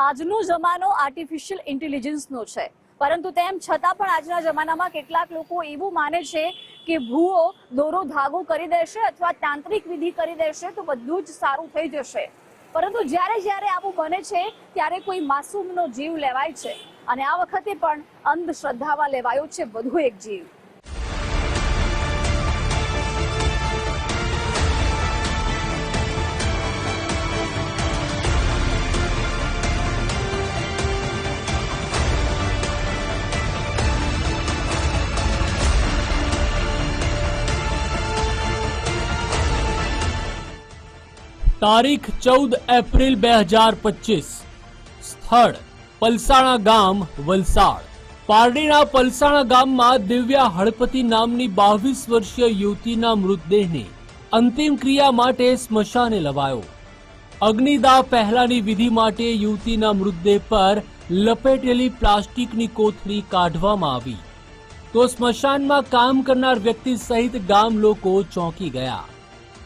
આજનો જમાનો આર્ટિફિશિયલ ઇન્ટેલિજન્સનો છે. પરંતુ તેમ છતાં પણ આજના જમાનામાં કેટલાક લોકો એવું માને છે કે ભૂવો દોરો ધાગો કરી દેશે અથવા તાંત્રિક વિધિ કરી દેશે તો બધું જ સારું થઈ જશે. પરંતુ જ્યારે જ્યારે આવું બને છે, ત્યારે કોઈ માસૂમનો જીવ લેવાય છે. અને આ વખતે પણ અંધશ્રદ્ધામાં લેવાયો છે વધુ એક જીવ. તારીખ ચૌદ એપ્રિલ બે હજાર પચીસ. સ્થળ પલસાણા ગામ, વલસાડ. પારડીના પલસાણા ગામમાં દિવ્યા હળપતિ નામની બાવીસ વર્ષીય યુવતીના મૃતદેહને અંતિમ ક્રિયા માટે સ્મશાને લવાયો. અગ્નિદાહ પહેલાની વિધિ માટે યુવતીના મૃતદેહ પર લપેટેલી પ્લાસ્ટિકની કોથળી કાઢવામાં આવી. તો સ્મશાનમાં કામ કરનાર વ્યક્તિ સહિત ગામ લોકો ચોંકી ગયા.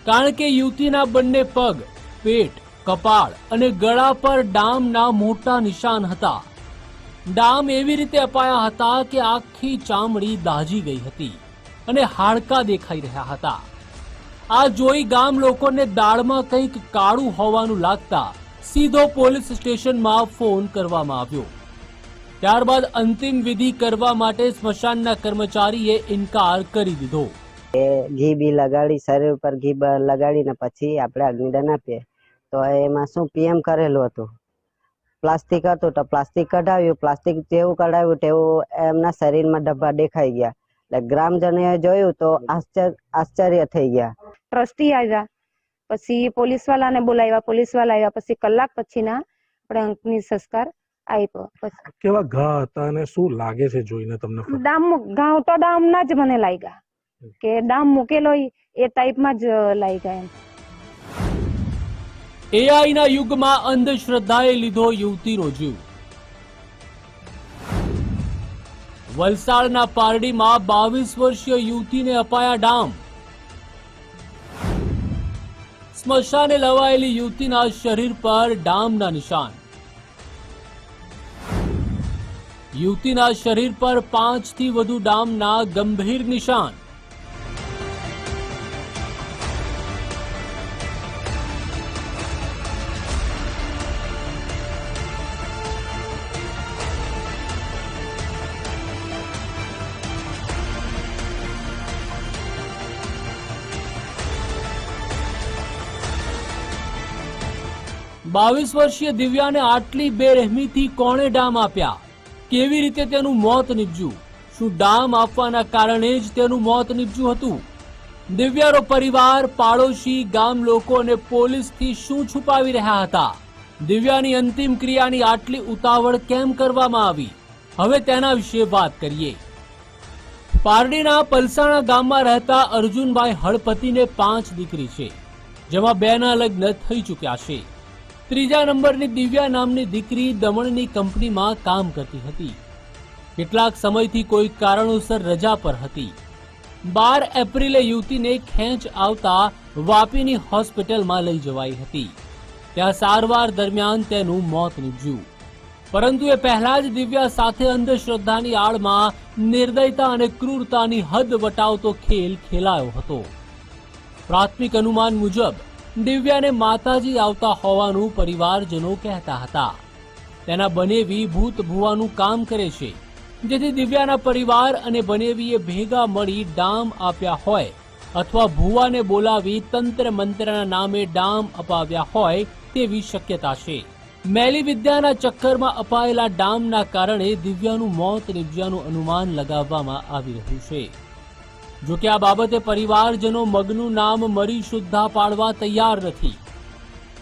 કારણ કે યુવતીના બંને પગ, પેટ, કપાળ અને ગળા પર ડામના મોટા નિશાન હતા. ડામ એવી રીતે અપાયા હતા કે આખી ચામડી દાજી ગઈ હતી અને હાડકા દેખાઈ રહ્યા હતા. આ જોઈ ગામ લોકોને દાળમાં કંઈક કાળું હોવાનું લાગતા સીધો પોલીસ સ્ટેશનમાં ફોન કરવામાં આવ્યો. ત્યારબાદ અંતિમ વિધિ કરવા માટે સ્મશાનના કર્મચારીએ ઇનકાર કરી દીધો. એ ઘી બી લગાડી શરીર ઉપર ઘી લગાડીને પછી આપણે અગ્નિદાન આપીએ. તો એમાં શું પીએમ કરેલું હતું? પ્લાસ્ટિક હતું તો પ્લાસ્ટિક કઢાવ્યું. પ્લાસ્ટિક જેવું કઢાવ્યું તેવું એમના શરીરમાં ડબ્બા દેખાઈ ગયા. એટલે ગ્રામજનોએ જોયું તો આશ્ચર્ય આશ્ચર્ય થઈ ગયા. ટ્રસ્ટી આવ્યા. પછી પોલીસ વાળાને બોલાવ્યા. પોલીસવાળા આવ્યા પછી કલાક પછીના આપણે અંકની સંસ્કાર આપ્યો પછી કેવા ઘા હતા અને શું લાગે છે જોઈને તમને? ગામ ગાવ તો ડામના જ મને લાગ્યા. કે ડામ મૂકેલો એ ટાઈપમાં જ લાગ્યા એમ. એઆઈના યુગમાં અંધશ્રદ્ધાએ લીધો યુવતીનો જીવ વલસાડના પારડીમાં બાવીસ વર્ષીય યુવતીને અપાયા ડામ. સ્મશાને લવાયેલી યુવતીના શરીર પર ડામના નિશાન. યુવતીના શરીર પર પાંચથી વધુ ડામના ગંભીર નિશાન. બાવીસ વર્ષીય દિવ્યાને આટલી બેરહેમીથી કોણે ડામ આપ્યા? કેવી રીતે તેનું મોત નીપજ્યું? શું ડામ આપવાના કારણે જ તેનું મોત નીપજ્યું હતું? દિવ્યાનો પરિવાર, પાડોશી, ગામ લોકો અને પોલીસથી શું છુપાવી રહ્યા હતા? દિવ્યાની અંતિમ ક્રિયાની આટલી ઉતાવળ કેમ કરવામાં આવી? હવે તેના વિશે વાત કરીએ. પારડીના પલસાણા ગામમાં રહેતા અર્જુનભાઈ હળપતિને પાંચ દીકરી છે, જેમાં બેના લગ્ન થઈ ચૂક્યા છે. ત્રીજા નંબરની દિવ્યા નામની દીકરી દમણની કંપનીમાં કામ કરતી હતી. કેટલાક સમયથી કોઈ કારણોસર રજા પર હતી. બાર એપ્રિલે યુવતીને ખેંચ આવતા વાપીની હોસ્પિટલમાં લઈ જવાઈ હતી. ત્યાં સારવાર દરમિયાન તેનું મોત નીપજ્યું. પરંતુ એ પહેલા જ દિવ્યા સાથે અંધશ્રદ્ધાની આડમાં નિર્દયતા અને ક્રૂરતાની હદ વટાવતો ખેલ ખેલાયો હતો. પ્રાથમિક અનુમાન મુજબ દિવ્યાને માતાજી આવતા હોવાનું પરિવારજનો કહેતા હતા. તેના બનેવી ભૂત ભુવાનું કામ કરે છે. જેથી દિવ્યાના પરિવાર અને બનેવીએ ભેગા મળી ડામ આપ્યા હોય અથવા ભુવાને બોલાવી તંત્ર મંત્રના નામે ડામ અપાવ્યા હોય તેવી શક્યતા છે. મેલી વિદ્યાના ચક્કરમાં અપાયેલા ડામના કારણે દિવ્યાનું મોત નિપજ્યાનું અનુમાન લગાવવામાં આવી રહ્યું છે. જો કે આ બાબતે પરિવારજનો મગનું નામ મરી શુદ્ધા પાડવા તૈયાર નથી.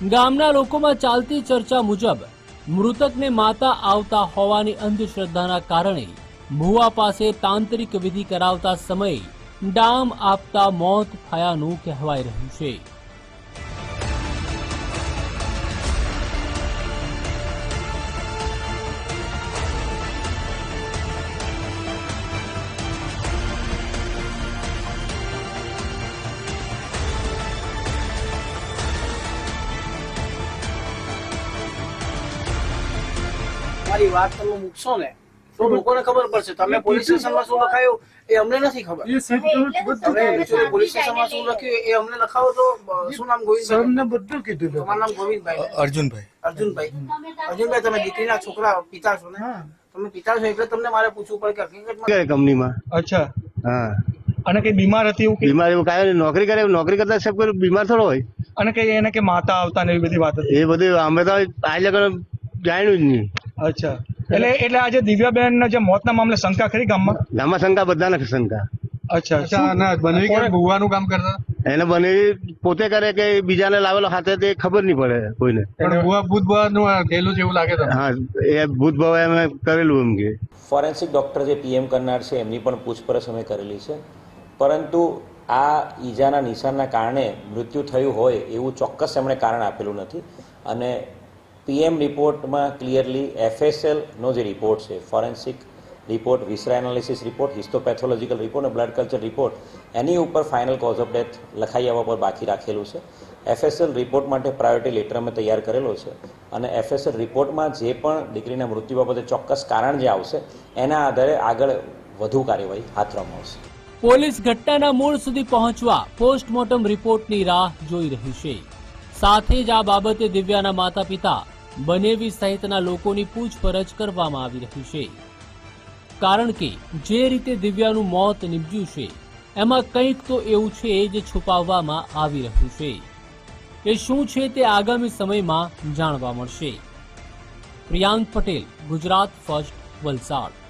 ગામના લોકોમાં ચાલતી ચર્ચા મુજબ મૃતકને માતા આવતા હોવાની અંધશ્રદ્ધાના કારણે ભુવા પાસે તાંત્રિક વિધિ કરાવતા સમયે ડામ આપતા મોત થયાનું કહેવાય રહ્યું છે. તમારી વાત તમે મૂકશો ને તો લોકોને ખબર પડશે. તમે પોલીસ સ્ટેશનમાં શું લખાયું એ અમને નથી ખબર. તમે પોલીસ સ્ટેશનમાં શું લખ્યું એ અમને લખાવો તો શું નામ ગોવિંદભાઈ? સરને બધું કીધું તમારું નામ ગોવિંદભાઈ અર્જુનભાઈ. અર્જુનભાઈ. અર્જુનભાઈ તમે દીકરીના છોકરા પિતા છો ને? તમે પિતા છો એટલે તમને મારે પૂછવું પડે કે હકીકતમાં કંપનીમાં? અચ્છા. હા. અને કઈ બીમાર હતી એવું બીમાર એવું કાંઈ નોકરી કરે નોકરી કરતા સાહેબ કોઈ બીમાર થોડો હોય. અને કઈ એને કે માતા આવતા ને એવી બધી વાત હતી? એ બધી અમે તો આ લગન જાણ્યું જ નહીં. અચ્છા. એટલે એટલે આજે દિવ્યાબેન જે મોતના મામલે શંકા ખરી ગામમાં? ગામમાં શંકા બધાને શંકા. અચ્છા અચ્છા બનવી કે ભૂવાનું કામ કરતા? એને બને પોતે કરે કે બીજાને લાવેલો હાથે તે ખબર નહીં પડે કોઈને. પણ ભૂવા ભૂત ભવાનું થયેલું છે એવું લાગે છે હા એ ભૂત ભવા અમે કરેલું એમ કે. ફોરેન્સિક ડૉક્ટર જે પીએમ કરનાર છે એમની પણ પૂછપરછ અમે કરેલી છે. પરંતુ આ ઈજાના નિશાનના કારણે મૃત્યુ થયું હોય એવું ચોક્કસ એમણે કારણ આપેલું નથી. અને પીએમ રિપોર્ટમાં ક્લિયરલી એફએસએલનો જે રિપોર્ટ છે, forensic report, viscera analysis report, histopathological report અને બ્લડ કલ્ચર રિપોર્ટ, એની ઉપર ફાઇનલ કોઝ ઓફ ડેથ લખાઈ આવવા પર બાકી રાખેલું છે. એફએસએલ રિપોર્ટ માટે પ્રાયોરિટી લેટર અમે તૈયાર કરેલો છે અને એફએસએલ રિપોર્ટમાં જે પણ દીકરીના મૃત્યુ બાબતે ચોક્કસ કારણ જે આવશે, એના આધારે આગળ વધુ કાર્યવાહી હાથ ધરવામાં આવશે. પોલીસ ઘટનાના મૂળ સુધી પહોંચવા પોસ્ટમોર્ટમ રિપોર્ટની રાહ જોઈ રહી છે. સાથે જ આ બાબતે દિવ્યાના માતા પિતા બનેવી સહિતના લોકોની પૂછપરછ કરવામાં આવી રહી છે. કારણ કે જે રીતે દિવ્યાનું મોત નીપજ્યું છે, એમાં કંઈક તો એવું છે જે છુપાવવામાં આવી રહ્યું છે. એ શું છે તે આગામી સમયમાં જાણવા મળશે. પ્રિયાંક પટેલ, ગુજરાત ફર્સ્ટ વલસાડ.